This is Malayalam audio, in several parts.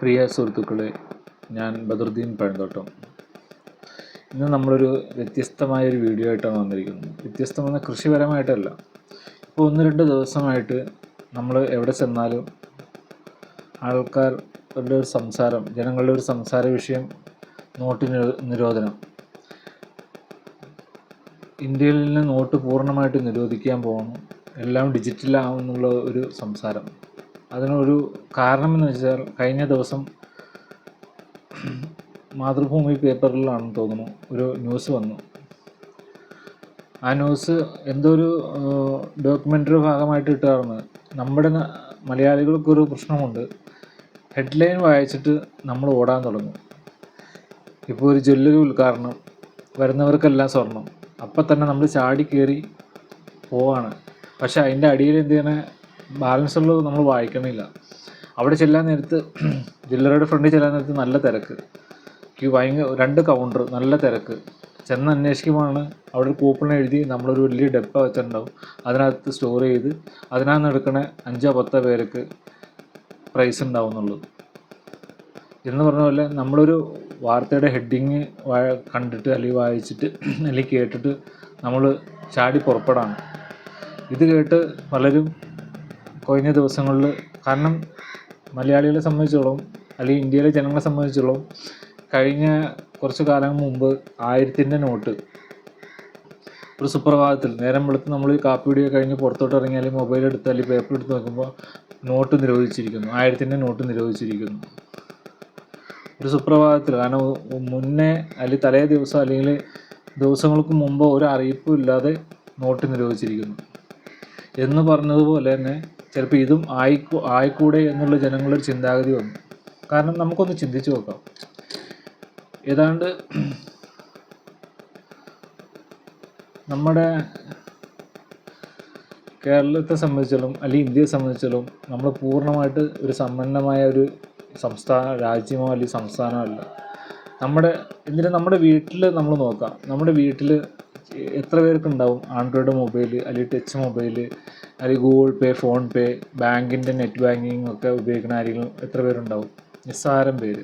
പ്രിയ സുഹൃത്തുക്കളെ ഞാൻ ബദറുദ്ദീൻ പഴന്തോട്ടം. ഇന്ന് നമ്മളൊരു വ്യത്യസ്തമായൊരു വീഡിയോ ആയിട്ടാണ് വന്നിരിക്കുന്നത്. വ്യത്യസ്തമെന്ന കൃഷിപരമായിട്ടല്ല. ഇപ്പോൾ ഒന്ന് രണ്ട് ദിവസമായിട്ട് നമ്മൾ എവിടെ ചെന്നാലും ആൾക്കാരുടെ ഒരു സംസാരം ജനങ്ങളുടെ ഒരു സംസാര വിഷയം നോട്ട് നിരോധനം. ഇന്ത്യയിൽ നിന്ന് നോട്ട് പൂർണമായിട്ട് നിരോധിക്കാൻ പോകണം എല്ലാം ഡിജിറ്റലാവുന്നുള്ള ഒരു സംസാരം. അതിനൊരു കാരണമെന്ന് വെച്ചാൽ കഴിഞ്ഞ ദിവസം മാതൃഭൂമി പേപ്പറിലാണെന്ന് തോന്നുന്നു ഒരു ന്യൂസ് വന്നു. ആ ന്യൂസ് എന്തോ ഒരു ഡോക്യുമെന്ററി ഭാഗമായിട്ട് ഇട്ടാർന്ന് നമ്മുടെ മലയാളികൾക്കൊരു പ്രശ്നമുണ്ട്. ഹെഡ്ലൈൻ വായിച്ചിട്ട് നമ്മൾ ഓടാൻ തുടങ്ങും. ഇപ്പോൾ ഒരു ജ്വല്ലറി ഉദ്ഘാടനം വരുന്നവർക്കെല്ലാം സ്വർണം. അപ്പം തന്നെ നമ്മൾ ചാടി കയറി പോവാണ്. പക്ഷേ അതിന്റെ അടിയിൽ എന്ത് ചെയ്യണേ? ബാലൻസ് ഉള്ളത് നമ്മൾ വായിക്കണില്ല. അവിടെ ചെല്ലാൻ നേരത്ത് ജില്ലറയുടെ ഫ്രണ്ടിൽ ചെല്ലാൻ നേരത്ത് നല്ല തിരക്ക്. ക്യൂ ഭയങ്കര രണ്ട് കൗണ്ടർ നല്ല തിരക്ക്. ചെന്ന് അന്വേഷിക്കുമ്പോഴാണ് അവിടെ ഒരു കൂപ്പൺ എഴുതി നമ്മളൊരു വലിയ ഡെപ്പ വെച്ചിട്ടുണ്ടാവും. അതിനകത്ത് സ്റ്റോർ ചെയ്ത് അതിനകത്ത് എടുക്കണ അഞ്ചോ പത്തോ പേർക്ക് പ്രൈസ് ഉണ്ടാവുന്നുള്ളൂ. എന്ന് പറഞ്ഞ പോലെ നമ്മളൊരു വാർത്തയുടെ ഹെഡിങ് കണ്ടിട്ട് അല്ലെങ്കിൽ വായിച്ചിട്ട് അല്ലെങ്കിൽ കേട്ടിട്ട് നമ്മൾ ചാടി പുറപ്പെടാണ്. ഇത് കേട്ട് പലരും കഴിഞ്ഞ ദിവസങ്ങളിൽ കാരണം മലയാളികളെ സംബന്ധിച്ചോളം അല്ലെങ്കിൽ ഇന്ത്യയിലെ ജനങ്ങളെ സംബന്ധിച്ചോളം കഴിഞ്ഞ കുറച്ച് കാലം മുമ്പ് ആയിരത്തിന്റെ നോട്ട് ഒരു സുപ്രഭാതത്തിൽ നേരം വെളുത്ത് നമ്മൾ കാപ്പി കുടിയെ കഴിഞ്ഞ് പുറത്തോട്ട് ഇറങ്ങിയാൽ മൊബൈൽ എടുത്ത് അല്ലെങ്കിൽ പേപ്പർ എടുത്ത് നോക്കുമ്പോൾ നോട്ട് നിരോധിച്ചിരിക്കുന്നു. ആയിരത്തിന്റെ നോട്ട് നിരോധിച്ചിരിക്കുന്നു. ഒരു സുപ്രഭാതത്തിൽ കാരണം മുന്നേ അല്ലെങ്കിൽ തലേ ദിവസം അല്ലെങ്കിൽ ദിവസങ്ങൾക്ക് മുമ്പ് ഒരു അറിയിപ്പും ഇല്ലാതെ നോട്ട് നിരോധിച്ചിരിക്കുന്നു. എന്ന് പറഞ്ഞതുപോലെ തന്നെ ചിലപ്പോൾ ഇതും ആയി ആയിക്കൂടെ എന്നുള്ള ജനങ്ങളൊരു ചിന്താഗതി വന്നു. കാരണം നമുക്കൊന്ന് ചിന്തിച്ചു നോക്കാം. ഏതാണ്ട് നമ്മുടെ കേരളത്തെ സംബന്ധിച്ചാലും അല്ലെങ്കിൽ ഇന്ത്യയെ സംബന്ധിച്ചാലും നമ്മൾ പൂർണമായിട്ട് ഒരു സമ്പന്നമായ ഒരു സംസ്ഥാന രാജ്യമോ അല്ലെങ്കിൽ സംസ്ഥാനമോ അല്ല നമ്മുടെ എന്തിനാ നമ്മുടെ വീട്ടിൽ നമ്മൾ നോക്കാം. നമ്മുടെ വീട്ടിൽ എത്ര പേർക്ക് ഉണ്ടാവും ആൻഡ്രോയിഡ് മൊബൈൽ അല്ലെങ്കിൽ ടച്ച് മൊബൈൽ അല്ലെങ്കിൽ ഗൂഗിൾ പേ ഫോൺ പേ ബാങ്കിന്റെ നെറ്റ് ബാങ്കിങ് ഒക്കെ ഉപയോഗിക്കുന്ന ആരെങ്കിലും എത്ര പേരുണ്ടാവും? നിസ്സാരം പേര്.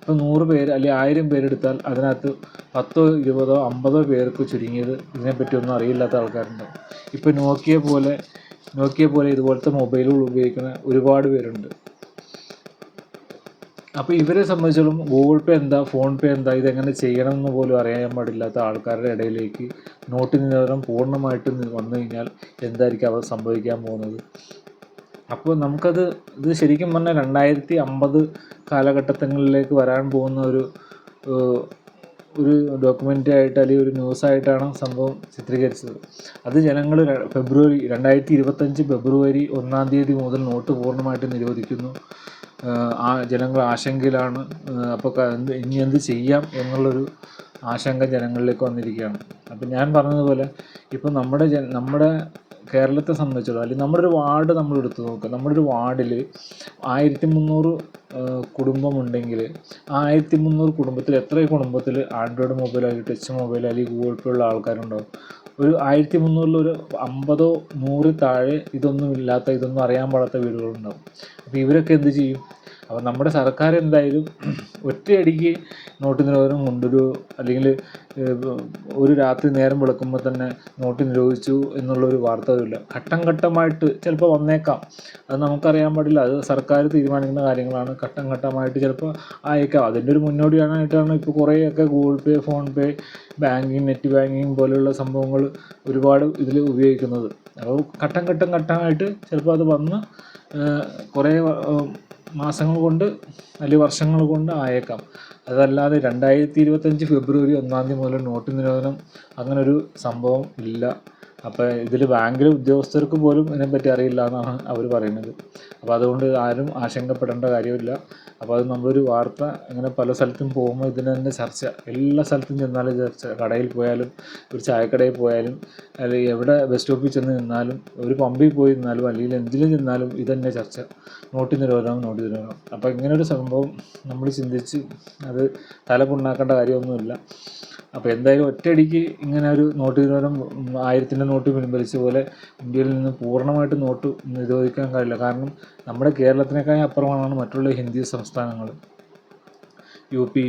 ഇപ്പോൾ നൂറ് പേര് അല്ലെങ്കിൽ ആയിരം പേരെടുത്താൽ അതിനകത്ത് പത്തോ ഇരുപതോ അമ്പതോ പേർക്ക് ചുരുങ്ങിയത് ഇതിനെപ്പറ്റി ഒന്നും അറിയില്ലാത്ത ആൾക്കാരുണ്ടാവും ഇപ്പോൾ നോക്കിയ പോലെ നോക്കിയ പോലെ ഇതുപോലത്തെ മൊബൈലുകൾ ഉപയോഗിക്കുന്ന ഒരുപാട് പേരുണ്ട്. അപ്പോൾ ഇവരെ സംബന്ധിച്ചോളം ഗൂഗിൾ പേ എന്താ ഫോൺ പേ എന്താ ഇതെങ്ങനെ ചെയ്യണം എന്ന് പോലും അറിയാൻ പാടില്ലാത്ത ആൾക്കാരുടെ ഇടയിലേക്ക് നോട്ട് നിരോധനം പൂർണമായിട്ടും വന്നു കഴിഞ്ഞാൽ എന്തായിരിക്കും അവർ സംഭവിക്കാൻ പോകുന്നത്? അപ്പോൾ നമുക്കത് ഇത് ശരിക്കും പറഞ്ഞാൽ രണ്ടായിരത്തി അമ്പത് കാലഘട്ടങ്ങളിലേക്ക് വരാൻ പോകുന്ന ഒരു ഒരു ഡോക്യുമെന്ററി ആയിട്ട് അല്ലെങ്കിൽ ഒരു ന്യൂസായിട്ടാണ് സംഭവം ചിത്രീകരിച്ചത്. അത് ജനങ്ങൾ ഫെബ്രുവരി രണ്ടായിരത്തി ഇരുപത്തഞ്ച് ഫെബ്രുവരി ഒന്നാം തീയതി മുതൽ നോട്ട് പൂർണമായിട്ട് നിരോധിക്കുന്നു. ആ ജനങ്ങൾ ആശങ്കയിലാണ്. അപ്പോൾ ഇനി എന്ത് ചെയ്യാം എന്നുള്ളൊരു ആശങ്ക ജനങ്ങളിലേക്ക് വന്നിരിക്കുകയാണ്. അപ്പം ഞാൻ പറഞ്ഞതുപോലെ ഇപ്പം നമ്മുടെ ജന നമ്മുടെ കേരളത്തെ സംബന്ധിച്ചിടത്തോളം അല്ലെങ്കിൽ നമ്മുടെ ഒരു വാർഡ് നമ്മൾ എടുത്തു നോക്കുക. നമ്മുടെ ഒരു വാർഡിൽ ആയിരത്തി മുന്നൂറ് കുടുംബമുണ്ടെങ്കിൽ ആ ആയിരത്തി മുന്നൂറ് കുടുംബത്തിൽ എത്ര കുടുംബത്തിൽ ആൻഡ്രോയിഡ് മൊബൈൽ അല്ലെങ്കിൽ ടച്ച് മൊബൈൽ അല്ലെങ്കിൽ ഗൂഗിൾ പേ ഉള്ള ആൾക്കാരുണ്ടാവും? ഒരു ആയിരത്തി മുന്നൂറിൽ ഒരു അമ്പതോ നൂറിൽ താഴെ ഇതൊന്നും ഇല്ലാത്ത ഇതൊന്നും അറിയാൻ പാടാത്ത വീടുകളുണ്ടാവും. അപ്പോൾ ഇവരൊക്കെ എന്ത് ചെയ്യും? അപ്പോൾ നമ്മുടെ സർക്കാർ എന്തായാലും ഒറ്റയടിക്ക് നോട്ട് നിരോധനം കൊണ്ടൊരു അല്ലെങ്കിൽ ഒരു രാത്രി നേരം വെളുക്കുമ്പോൾ തന്നെ നോട്ട് നിരോധിച്ചു എന്നുള്ളൊരു വാർത്ത വരില്ല. ഘട്ടം ഘട്ടമായിട്ട് ചിലപ്പോൾ വന്നേക്കാം. അത് നമുക്കറിയാൻ പാടില്ല. അത് സർക്കാർ തീരുമാനിക്കുന്ന കാര്യങ്ങളാണ്. ഘട്ടം ഘട്ടമായിട്ട് ചിലപ്പോൾ അയക്കാം അതിന്റെ ഒരു മുന്നോടിയാണായിട്ടാണ് ഇപ്പോൾ കുറേയൊക്കെ Google Pay PhonePe banking net banking പോലെയുള്ള സംഭവങ്ങൾ ഒരുപാട് ഇതിൽ ഉപയോഗിക്കുന്നത്. അപ്പോൾ ഘട്ടം ഘട്ടം ഘട്ടമായിട്ട് ചിലപ്പോൾ അത് വന്ന് കുറേ മാസങ്ങൾ കൊണ്ട് അല്ലെങ്കിൽ വർഷങ്ങൾ കൊണ്ട് ആയേക്കാം. അതല്ലാതെ രണ്ടായിരത്തി ഇരുപത്തഞ്ച് ഫെബ്രുവരി ഒന്നാം തീയതി മുതൽ നോട്ട് നിരോധനം അങ്ങനൊരു സംഭവം ഇല്ല. അപ്പോൾ ഇതിൽ ബാങ്കിലെ ഉദ്യോഗസ്ഥർക്ക് പോലും ഇതിനെപ്പറ്റി അറിയില്ല എന്നാണ് അവർ പറയുന്നത്. അപ്പോൾ അതുകൊണ്ട് ആരും ആശങ്കപ്പെടേണ്ട കാര്യമില്ല. അപ്പോൾ അത് നമ്മളൊരു വാർത്ത ഇങ്ങനെ പല സ്ഥലത്തും പോകുമ്പോൾ ഇതിന് തന്നെ ചർച്ച. എല്ലാ സ്ഥലത്തും ചെന്നാലും ചർച്ച. കടയിൽ പോയാലും ഒരു ചായക്കടയിൽ പോയാലും അല്ലെങ്കിൽ എവിടെ ബസ് സ്റ്റോപ്പിൽ ചെന്ന് നിന്നാലും ഒരു പമ്പിൽ പോയി നിന്നാലും അല്ലെങ്കിൽ എന്തിലും ചെന്നാലും ഇത് തന്നെ ചർച്ച. നോട്ട് നിരോധനം നോട്ട് നിരോധനം. അപ്പോൾ ഇങ്ങനെ ഒരു സംഭവം നമ്മൾ ചിന്തിച്ച് അത് തല പുണ്ണാക്കേണ്ട കാര്യമൊന്നുമില്ല. അപ്പോൾ എന്തായാലും ഒറ്റയടിക്ക് ഇങ്ങനെ ഒരു നോട്ട് നിരോധനം ആയിരത്തിന്റെ നോട്ട് പിൻവലിച്ച പോലെ ഇന്ത്യയിൽ നിന്ന് പൂർണമായിട്ട് നോട്ട് നിരോധിക്കാൻ കഴിയില്ല. കാരണം നമ്മുടെ കേരളത്തിനേക്കാൾ അപ്പുറമാണ് മറ്റുള്ള ഹിന്ദി സംസ്ഥാനങ്ങൾ. യു പി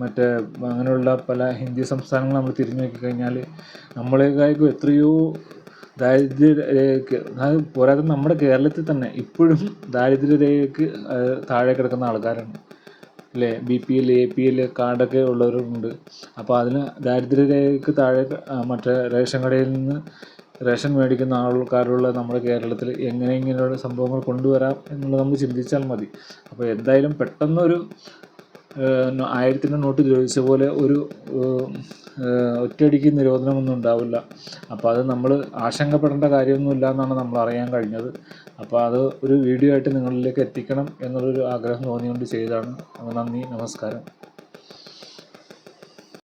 മറ്റേ അങ്ങനെയുള്ള പല ഹിന്ദി സംസ്ഥാനങ്ങൾ നമ്മൾ തിരിഞ്ഞു നോക്കിക്കഴിഞ്ഞാൽ നമ്മളേക്കാൾക്കും എത്രയോ ദാരിദ്ര്യരേഖയ്ക്ക് അതായത് പോരാതെ നമ്മുടെ കേരളത്തിൽ തന്നെ ഇപ്പോഴും ദാരിദ്ര്യരേഖയ്ക്ക് താഴെ കിടക്കുന്ന ആൾക്കാരാണ്. അല്ലേ B P L A P L കാർഡൊക്കെ ഉള്ളവരുണ്ട്. അപ്പോൾ അതിന് ദാരിദ്ര്യരേഖയ്ക്ക് താഴെ മറ്റേ റേഷൻ കടയിൽ നിന്ന് റേഷൻ മേടിക്കുന്ന ആൾക്കാരുള്ള നമ്മുടെ കേരളത്തിൽ എങ്ങനെ ഇങ്ങനെയുള്ള സംഭവങ്ങൾ കൊണ്ടുവരാം എന്നുള്ളത് നമ്മൾ ചിന്തിച്ചാൽ മതി. അപ്പോൾ എന്തായാലും പെട്ടെന്നൊരു ആയിരത്തിന്റെ നോട്ട് ചോദിച്ച പോലെ ഒരു ഒറ്റയടിക്ക് നിരോധനമൊന്നും ഉണ്ടാവില്ല. അപ്പോൾ അത് നമ്മൾ ആശങ്കപ്പെടേണ്ട കാര്യമൊന്നുമില്ല എന്നാണ് നമ്മൾ അറിയാൻ കഴിഞ്ഞത്. അപ്പോൾ അത് ഒരു വീഡിയോ ആയിട്ട് നിങ്ങളിലേക്ക് എത്തിക്കണം എന്നുള്ളൊരു ആഗ്രഹം തോന്നിയുകൊണ്ട് ചെയ്തതാണ്. നന്ദി നമസ്കാരം.